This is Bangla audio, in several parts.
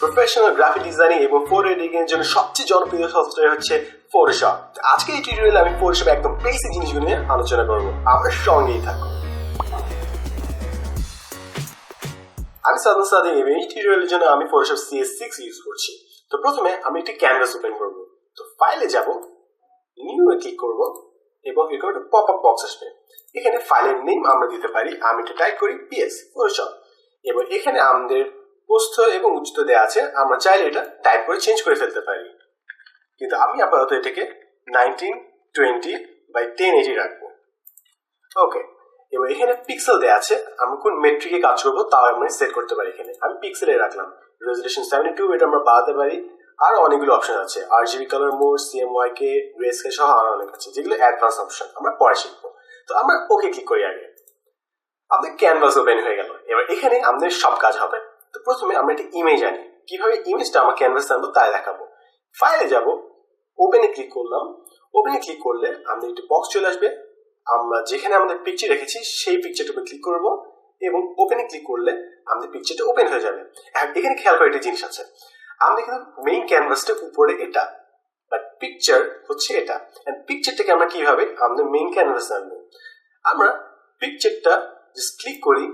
প্রফেশনাল গ্রাফিক ডিজাইনিং এবং ফোর এর জন্য সবচেয়ে জনপ্রিয় সফটওয়্যার হচ্ছে ফটোশপ আজকে এই টিউটোরিয়ালে আমি ফটোশপ একদম বেসিক জিনিসগুলো নিয়ে আলোচনা করব। আমার সঙ্গেই থাকো আমি সাধারণ সাথে এবং এই টিউটোরিয়ালের জন্য আমি ফটোশপ সিএস সিক্স ইউজ করছি। তো প্রথমে আমি একটি ক্যানভাস ওপেন করব। তো ফাইলে যাব নিউ এ ক্লিক করব এবং এরকম একটা পপ আপ বক্স আসবে। এখানে ফাইলের নেম আমরা দিতে পারি, আমি এটা টাইপ করি পিএস ফটোশপ এবং এখানে আমাদের প্রস্থ এবং উচ্চতা দেওয়া আছে, আমরা চাইলে এটা টাইপ করে চেঞ্জ করে ফেলতে পারি। কিন্তু আমি আপাতত এটাকে nineteen twenty by ten eighty রাখব। ওকে এবার এখানে পিক্সেল দেওয়া আছে, আমি কোন মেট্রিকে কাজ করব তাও আমি সেট করতে পারি এখানে। আমি পিক্সেলে রাখলাম। রেজলিউশন সেভেন্টি টু এটা আমরা বাড়াতে পারি। আর অনেকগুলো অপশন আছে। আর GB colour mode CMYK গ্রেসকে সহ আরও অনেক আছে, যেগুলো অ্যাডভান্স অপশন আমরা পরে শিখব। তো আমরা ওকে ক্লিক করি আগে। আমাদের ক্যানভাস ওপেন হয়ে গেল। এবার এখানে আমাদের সব কাজ হবে। প্রথমে আমরা একটা ইমেজ আনি। কীভাবে ইমেজটা আমার ক্যানভাস আনব তাই দেখাবো। ফাইলে যাব ওপেনে ক্লিক করলাম। ওপেনে ক্লিক করলে আমাদের একটি বক্স চলে আসবে। আমরা যেখানে আমাদের পিকচার রেখেছি, সেই পিকচারটার উপর ক্লিক করব এবং ওপেনে ক্লিক করলে আমাদের পিকচারটা ওপেন হয়ে যাবে। এখানে খেয়াল করে একটা জিনিস আছে। আমাদের কিন্তু মেইন ক্যানভাসটা উপরে এটা বাট পিকচার হচ্ছে এটা। পিকচারটাকে আমরা কীভাবে? আমাদের মেইন ক্যানভাস আনব। আমরা পিকচারটা জাস্ট ক্লিক করি।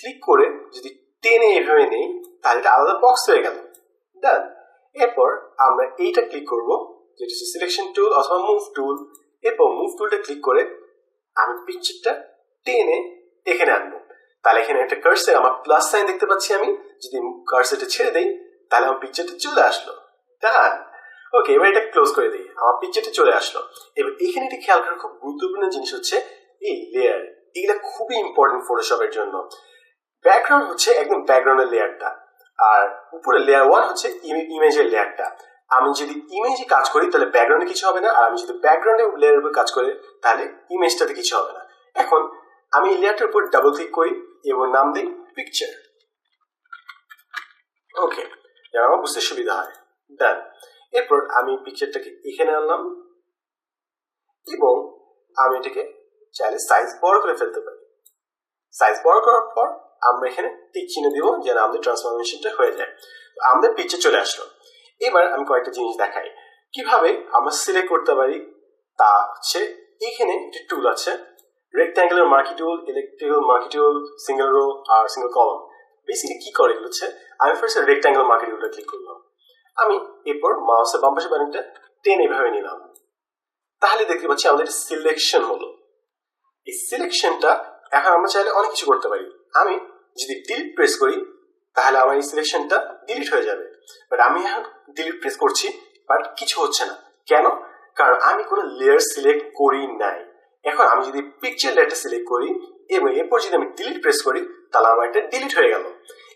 ক্লিক করে যদি টেনে এভাবে নেই, তাহলে এটা আলাদা বক্স হয়ে গেল। ডান এরপর আমরা এইটা ক্লিক করব, যেটা হচ্ছে সিলেকশন টুল অথবা মুভ টুল এরপর মুভ টুলটা ক্লিক করে আমি পিকচারটা টেনে এখানে আনব। তাহলে এখানে একটা কার্সে আমার প্লাস সাইন দেখতে পাচ্ছি আমি। যদি কার্সেটা ছেড়ে দেই, তাহলে আমার পিকচারটা চলে আসলো। ডান ওকে এবার এটা ক্লোজ করে দিই। আমার পিকচারটা চলে আসলো। এবার এখানে একটি খেয়াল করার খুব গুরুত্বপূর্ণ জিনিস হচ্ছে এই লেয়ার এগুলা খুবই ইম্পর্টেন্ট ফটোশপের জন্য। ব্যাকগ্রাউন্ড হচ্ছে একদম ব্যাকগ্রাউন্ডের লেয়ারটা আর উপরে লেয়ার ওয়ান হচ্ছে ইমেজের লেয়ারটা আমি যদি ইমেজে কাজ করি, তাহলে ব্যাকগ্রাউন্ডে কিছু হবে না। আর আমি যদি ব্যাকগ্রাউন্ডে লেয়ারের উপর কাজ করি, তাহলে ইমেজটাতে কিছু হবে না। এখন, আমি লেয়ারটার উপর ডাবল ক্লিক করি এবং নাম দিই পিকচার ওকে যেন আমার বুঝতে সুবিধা হয়। ডান এরপর আমি পিকচারটাকে এখানে আনলাম এবং আমি এটাকে চাইলে সাইজ বড় করে ফেলতে পারি। সাইজ বড় করার পর আমরা এখানে চিহ্ন দিব যেন আমাদের ট্রান্সফরমেশনটা হয়ে যায়। আমাদের পিকচার চলে আসলো। এবার আমি কয়েকটা জিনিস দেখাই। কীভাবে আমরা সিলেক্ট করতে পারি? তা হচ্ছে, এখানে একটি টুল আছে। Rectangular marquee tool electrical marquee tool single row আর সিঙ্গেল কলম বেসিক্যালি কি করে? এগুলো হচ্ছে, আমি ফার্স্ট রেক্ট্যাঙ্গুলার মার্কি টুলটা ক্লিক করলাম। আমি এরপর মাউসের বাম পাশে বাটনটা টেন এভাবে নিলাম। তাহলে দেখতে পাচ্ছি আমাদের সিলেকশন হলো। এই সিলেকশনটা এখন আমরা চাইলে অনেক কিছু করতে পারি। আমি যদি ডিলিট প্রেস করি, তাহলে আমার এই সিলেকশনটা ডিলিট হয়ে যাবে। বাট আমি এখন ডিলিট প্রেস করছি বাট কিছু হচ্ছে না। কেন? কারণ আমি কোনো লেয়ার সিলেক্ট করি নাই। এখন আমি যদি পিকচার লেয়ারটা সিলেক্ট করি, এবং এরপর যদি আমি ডিলিট প্রেস করি, তাহলে আমার এটা ডিলিট হয়ে গেল।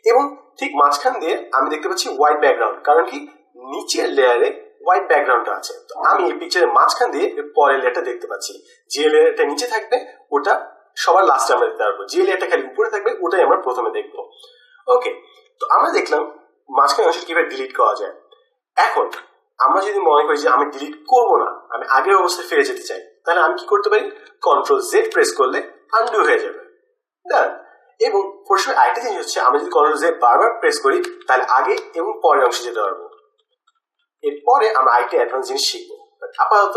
এবং ঠিক মাঝখান দিয়ে আমি দেখতে পাচ্ছি হোয়াইট ব্যাকগ্রাউন্ড কারণ কি? নিচের লেয়ারে হোয়াইট ব্যাকগ্রাউন্ডটা আছে। তো আমি এই পিকচারের মাঝখান দিয়ে পরের লেয়ারটা দেখতে পাচ্ছি। যে লেয়ারটা নিচে থাকবে, ওটা সবার লাস্টে আমরা দেখতে পারব। যে লেয়ারটা খালি উপরে থাকবে, ওটাই আমরা প্রথমে দেখব। ওকে তো আমরা দেখলাম মাঝখানে অংশ কীভাবে ডিলিট করা যায়। এখন আমরা যদি মনে করি যে আমি ডিলিট করব না, আমি আগের অবস্থায় ফিরে যেতে চাই, তাহলে আমি কি করতে পারি? কন্ট্রোল জেড প্রেস করলে আনডু হয়ে যাবে। ডান এবং পরিষেবা আরেকটা জিনিস হচ্ছে আমি যদি কন্ট্রোল জেড বারবার প্রেস করি, তাহলে আগে এবং পরের অংশে যেতে পারব। এরপরে আমরা আরেকটা অ্যাডভান্স জিনিস শিখব। আপাতত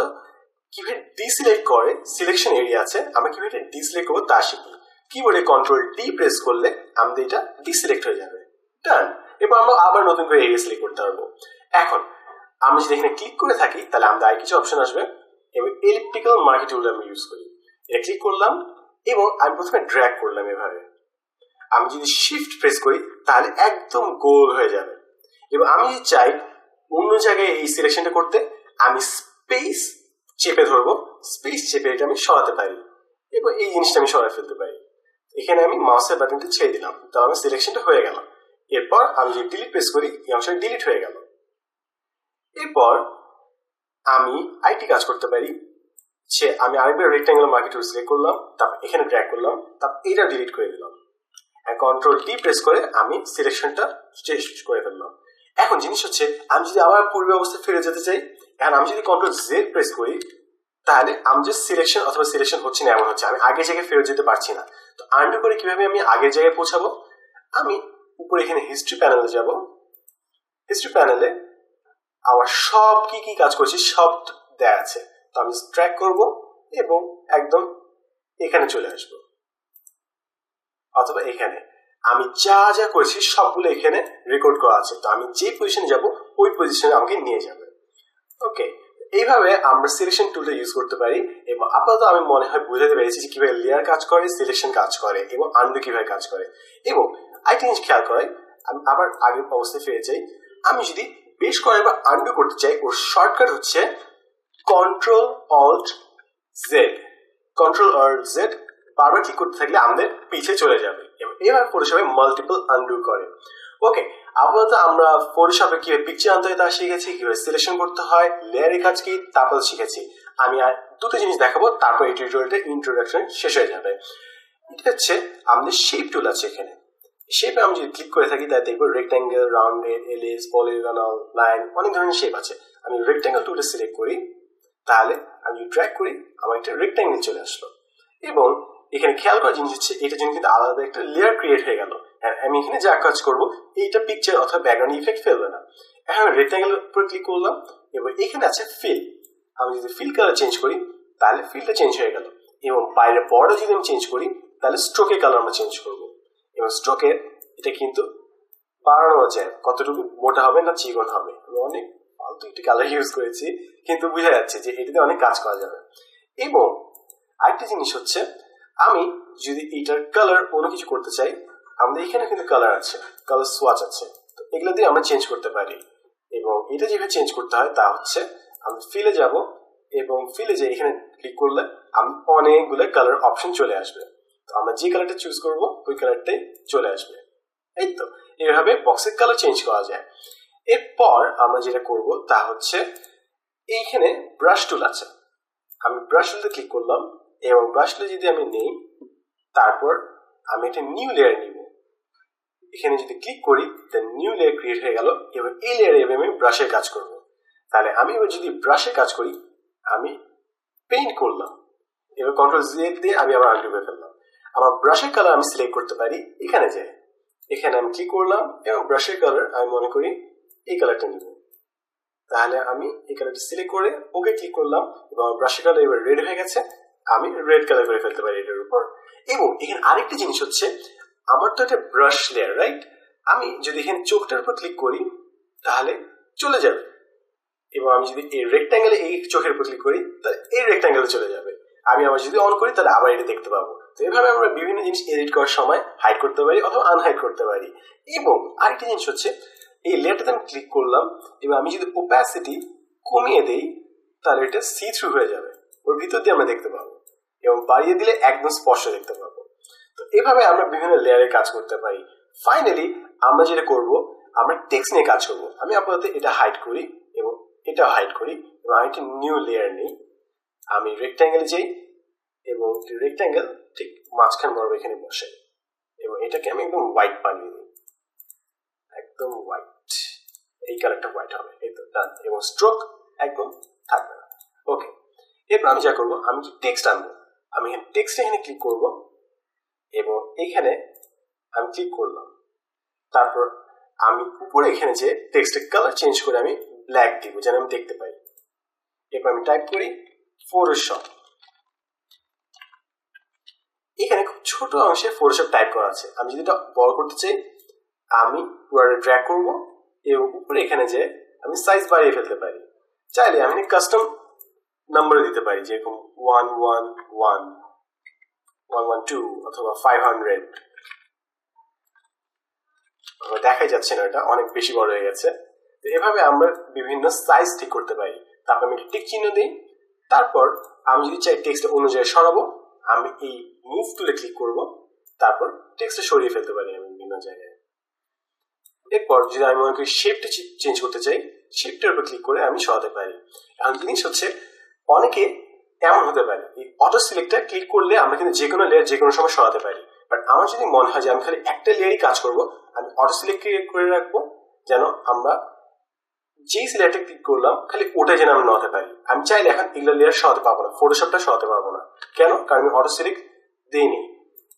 কীভাবে ডিসিলেক্ট করে সিলেকশন এরিয়া আছে, আমরা কীভাবে ডিসিলেক্ট করব তা শিখব। কিবোর্ডে কন্ট্রোল ডি প্রেস করলে আমাদের এটা ডিসিলেক্ট হয়ে যাবে। ডান এরপর আমরা আবার নতুন করে এরিয়া সিলেক্ট করতে পারব। এখন, আমরা যদি এখানে ক্লিক করে থাকি, তাহলে আমাদের আর কিছু অপশন আসবে। এবং ইলেকট্রিক্যাল মার্কেট টুল আমরা ইউজ করি। এটা ক্লিক করলাম এবং আমি প্রথমে ড্র্যাগ করলাম এভাবে। আমি যদি শিফট প্রেস করি, তাহলে একদম গোল হয়ে যাবে। এবং আমি যদি চাই অন্য জায়গায় এই সিলেকশনটা করতে, আমি স্পেস চেপে ধরবো স্পেস চেপে এটা আমি সরাতে পারি। এবং এই জিনিসটা আমি সরাতে ফেলতে পারি। এখানে আমি মাউসের বাটনটা ছেড়ে দিলাম। তাহলে আমার সিলেকশনটা হয়ে গেল। এরপর আমি যদি ডিলিট প্রেস করি, এই অংশটা ডিলিট হয়ে গেল। এরপর আমি আইটি কাজ করতে পারি। সে, আমি আরেকবার রেক্ট্যাঙ্গুলার মার্কেট সিলেক্ট করলাম, তারপর এখানে ড্র্যাগ করলাম, তারপর এটা ডিলিট করে দিলাম। কন্ট্রোল ডি প্রেস করে আমি সিলেকশনটা চেঞ্জ করে ফেললাম। এখন জিনিস হচ্ছে, আমি যদি আবার পূর্বে অবস্থায় ফিরে যেতে চাই এখন আমি যদি কন্ট্রোল জেড প্রেস করি, তাহলে আমি যে সিলেকশন অথবা সিলেকশন হচ্ছে না, এমন হচ্ছে। আমি আগের জায়গায় ফেরত যেতে পারছি না। তো আন্ডু করে কীভাবে আমি আগের জায়গায় পৌঁছাবো? আমি উপরে এখানে হিস্ট্রি প্যানেলে যাব। হিস্ট্রি প্যানেলে আমার সব কি কি কাজ করছি, সব দেয়া আছে। তো আমি ট্র্যাক করব এবং একদম এখানে চলে আসব। অথবা এখানে। আমি যা যা করেছি, সবগুলো এখানে রেকর্ড করা আছে। তো আমি যে পজিশনে যাব, ওই পজিশনে আমাকে নিয়ে যাবে। ওকে এইভাবে আমরা সিলেকশন টুলটা ইউজ করতে পারি এবং আপাতত আমি মনে হয় বুঝাতে পেরেছি যে কীভাবে লেয়ার কাজ করে সিলেকশন কাজ করে এবং আন্ডু কীভাবে কাজ করে। এবং আরেকটা জিনিস খেয়াল করে আমি আবার আগের অবস্থায় ফিরে যাই। আমি যদি বেশ কয়েকবার আন্ডু করতে চাই, ওর শর্টকাট হচ্ছে control alt Z control alt Z বারবার ক্লিক করতে থাকলে আমাদের পিছিয়ে চলে যাবে এবং এবার ফটোশপে মাল্টিপল আন্ডু করে। ওকে আপাতত আমরা ফটোশপে কীভাবে পিকচার আনতে হয় তা শিখেছি কীভাবে সিলেকশন করতে হয় লেয়ারের কাজ কি, তারপর শিখেছি। আমি আর দুটো জিনিস দেখাবো, তারপর এই টিউটোরিয়ালটা ইন্ট্রোডাকশন শেষ হয়ে যাবে। এটা হচ্ছে আমাদের শেপ টুল আছে এখানে। শেপে আমি যদি ক্লিক করে থাকি তাই দেখব rectangle rounded ellipse polygonal line অনেক ধরনের শেপ আছে। আমি রেক্ট্যাঙ্গেল টুলটা সিলেক্ট করি, তাহলে আমি যদি ট্র্যাক করি, আমার একটা রেক্ট্যাঙ্গেল চলে আসলো। এবং এখানে খেয়াল করার জিনিস হচ্ছে, এটার জন্য কিন্তু আলাদা একটা লেয়ার ক্রিয়েট হয়ে গেল। আমি এখানে যা কাজ করব, এইটা পিকচার অথবা ব্যাকগ্রাউন্ড ইফেক্ট ফেলবে না। এখন রেক্ট্যাঙ্গেল উপরে ক্লিক করলাম, এবার এখানে আছে ফিল আমি যদি ফিল কালার চেঞ্জ করি, তাহলে ফিলটা চেঞ্জ হয়ে গেল। এবং বাইরের বর্ডার যদি আমি চেঞ্জ করি, তাহলে স্ট্রোকের কালার আমরা চেঞ্জ করব। এবং স্ট্রোকের এটা কিন্তু বাড়ানো যায়। কতটুকু মোটা হবে না চিকন হবে? আমি অনেক ফালতু একটি কালার ইউজ করেছি, কিন্তু বোঝা যাচ্ছে যে এটাতে অনেক কাজ করা যাবে। এবং আরেকটা জিনিস হচ্ছে, আমি যদি এইটার কালার অন্য কিছু করতে চাই আমাদের এখানে কিন্তু কালার আছে কালার সোয়াচ আছে। তো এগুলো দিয়ে আমরা চেঞ্জ করতে পারি। এবং এটা যেভাবে চেঞ্জ করতে হয় তা হচ্ছে আমি ফিলে যাব এবং ফিলে যে এখানে ক্লিক করলে আমি অনেকগুলো কালার অপশন চলে আসবে। তো আমরা যে কালারটা চুজ করব, ওই কালারটাই চলে আসবে। এই তো এইভাবে বক্সের কালার চেঞ্জ করা যায়। এরপর আমরা যেটা করব তা হচ্ছে, এইখানে ব্রাশ টুল আছে। আমি ব্রাশ টুলতে ক্লিক করলাম এবং ব্রাশ টুলে যদি আমি নেই, তারপর আমি একটা নিউ লেয়ার নিব। এখানে যদি ক্লিক করি দেন নিউ লেয়ার ক্রিয়েট হয়ে গেল, এবার এই লেয়ারে এবার আমি ব্রাশের কাজ করব। তাহলে আমি এবার যদি ব্রাশে কাজ করি, আমি পেইন্ট করলাম। এবার কন্ট্রোল জেড দিয়ে আমি আবার আনডু করে ফেললাম আমার ব্রাশের কালার আমি সিলেক্ট করতে পারি, এখানে যাই। এখানে আমি ক্লিক করলাম, এবং ব্রাশের কালার আমি মনে করি এই কালারটা নিব। তাহলে আমি এই কালারটা সিলেক্ট করে ওকে ক্লিক করলাম, এবং আমার ব্রাশের কালার এবার রেড হয়ে গেছে। আমি রেড কালার করে ফেলতে পারি এটার উপর। এবং এখানে আরেকটি জিনিস হচ্ছে আমার তো একটা ব্রাশ লেয়ার রাইট আমি যদি এখানে চোখটার উপর ক্লিক করি, তাহলে চলে যাবে। এবং আমি যদি এই রেক্ট্যাঙ্গেলে এই চোখের উপর ক্লিক করি, তাহলে এই রেক্ট্যাঙ্গেলে চলে যাবে। আমি আবার যদি অন করি, তাহলে আবার এটা দেখতে পাবো। তো এভাবে আমরা বিভিন্ন জিনিস এডিট করার সময় হাইড করতে পারি অথবা আনহাইড করতে পারি। এবং আরেকটি জিনিস হচ্ছে, এই লেয়ারটাতে আমি ক্লিক করলাম এবং আমি যদি ওপ্যাসিটি কমিয়ে দেই, তাহলে এটা সি থ্রু হয়ে যাবে। ওর ভিতর দিয়ে আমরা দেখতে পাবো। এবং বাড়িয়ে দিলে একদম স্পষ্ট দেখতে পাবো। তো এভাবে আমরা বিভিন্ন লেয়ারে কাজ করতে পারি। ফাইনালি আমরা যেটা করব, আমরা টেক্সট নিয়ে কাজ করব। আমি আপাতত এটা হাইড করি এবং এটা হাইড করি এবং আমি একটি নিউ লেয়ার নিই। আমি রেক্ট্যাঙ্গেল যাই এবং রেক্ট্যাঙ্গেল ঠিক মাঝখান বরাবর এখানে বসে এবং এটাকে আমি একদম হোয়াইট বানিয়ে দিই। একদম হোয়াইট এই কালারটা হোয়াইট হবে। এই তো ডান এবং স্ট্রোক একদম থাকবে না। ওকে এরপর আমি যা করব, আমি টেক্সট আনব। আমি এখানে টেক্সট এখানে ক্লিক করব। এবং এখানে আমি ক্লিক করলাম। তারপর আমি উপরে এখানে যে টেক্সটের কালার চেঞ্জ করে আমি ব্ল্যাক দিব, যেন আমি দেখতে পাই। এরপর আমি টাইপ করি ফটোশপ এখানে খুব ছোট অংশে ফটোশপ টাইপ করা আছে। আমি যদি এটা বড় করতে চাই, আমি পুরো ড্র্যাগ করব এবং উপরে এখানে যে আমি সাইজ বাড়িয়ে ফেলতে পারি। চাইলে আমি কাস্টম নাম্বার দিতে পারি, যেরকম one one one one one two অথবা ফাইভ হান্ড্রেড দেখাই যাচ্ছে না এটা, অনেক বেশি বড় হয়ে গেছে। তো এভাবে আমরা বিভিন্ন সাইজ ঠিক করতে পারি। তারপর আমি টিক চিহ্ন দিই। তারপর আমি যদি চাই টেক্সট অনুযায়ী সরাবো, আমি এই মুভ টুলে ক্লিক করব। তারপর টেক্সটটা সরিয়ে ফেলতে পারি আমি বিভিন্ন জায়গায়। এরপর যদি আমি মনে করি শেপটা চেঞ্জ করতে চাই শেপটার উপর ক্লিক করে আমি সরাতে পারি। এখন জিনিস হচ্ছে, অনেকে এমন হতে পারে এই অটো সিলেক্টটা ক্লিক করলে আমরা কিন্তু যে কোনো লেয়ার যে কোনো সময় সরাতে পারি। বাট আমার যদি মনে হয় যে আমি খালি একটা লেয়ারই কাজ করব, আমি অটো সিলেক্ট করে রাখব, যেন আমরা যেই সিলেক্টে ক্লিক করলাম, খালি ওটা যেন আমি নতে পারি। আমি চাইলে এখন এগুলো লেয়ার সরাতে পারব না ফটোশপটা সরাতে পারব না। কেন? কারণ আমি অটো সিলেক্ট দিইনি।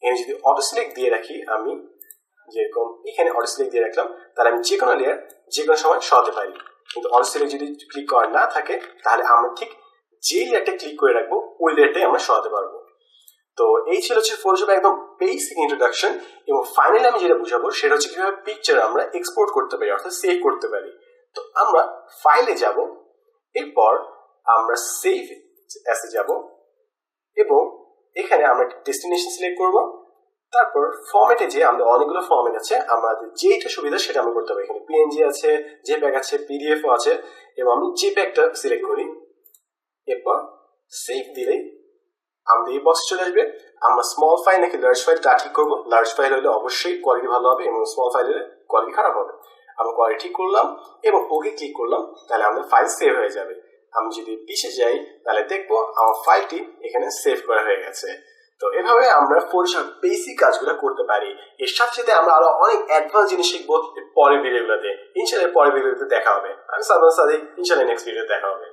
এখানে যদি অটো সিলেক্ট দিয়ে রাখি, আমি যেরকম এখানে অটো সিলেক্ট দিয়ে রাখলাম, তাহলে আমি যে কোনো লেয়ার যে কোনো সময় সরাতে পারি। কিন্তু অল সিলেক্ট যদি ক্লিক করা না থাকে, তাহলে আমরা ঠিক যে লেটে ক্লিক করে রাখব, ওই লেয়ারটাই আমরা সরাতে পারব। তো এই ছিল হচ্ছে ফটোশপ একদম বেসিক ইন্ট্রোডাকশন এবং ফাইনালি আমি যেটা বুঝাবো সেটা হচ্ছে কীভাবে পিকচার আমরা এক্সপোর্ট করতে পারি, অর্থাৎ সেভ করতে পারি। তো আমরা ফাইলে যাব, এরপর আমরা সেভ অ্যাসে যাব এবং এখানে আমরা ডেস্টিনেশন সিলেক্ট করব। তারপর ফর্মেটে যে আমাদের অনেকগুলো ফর্মেট আছে, আমাদের যেইটা সুবিধা সেটা আমরা করতে পারি। এখানে পিএনজি আছে জেপ্যাক আছে পিডিএফও আছে এবং আমি জেপ্যাকটা সিলেক্ট করি। এরপর সেভ দিলেই আমাদের এই বক্স চলে আসবে। আমরা স্মল ফাইল নাকি লার্জ ফাইল তা ঠিক করব? লার্জ ফাইল হলে অবশ্যই কোয়ালিটি ভালো হবে এবং স্মল ফাইল হলে কোয়ালিটি খারাপ হবে। আমরা কোয়ালিটি ঠিক করলাম এবং ওকে ক্লিক করলাম, তাহলে আমাদের ফাইল সেভ হয়ে যাবে। আমি যদি পিছে যাই, তাহলে দেখব আমার ফাইলটি এখানে সেভ করা হয়ে গেছে। তো এভাবে আমরা ফটোশপ বেসিক কাজগুলো করতে পারি। এর সাথে সাথে আমরা আরও অনেক অ্যাডভান্স জিনিস শিখব পরের ভিডিওগুলোতে ইনশাল্লাহ পরের ভিডিওতে দেখা হবে। আমি সালমান সাদিক ইনশাল্লাহ নেক্সট ভিডিও দেখা হবে।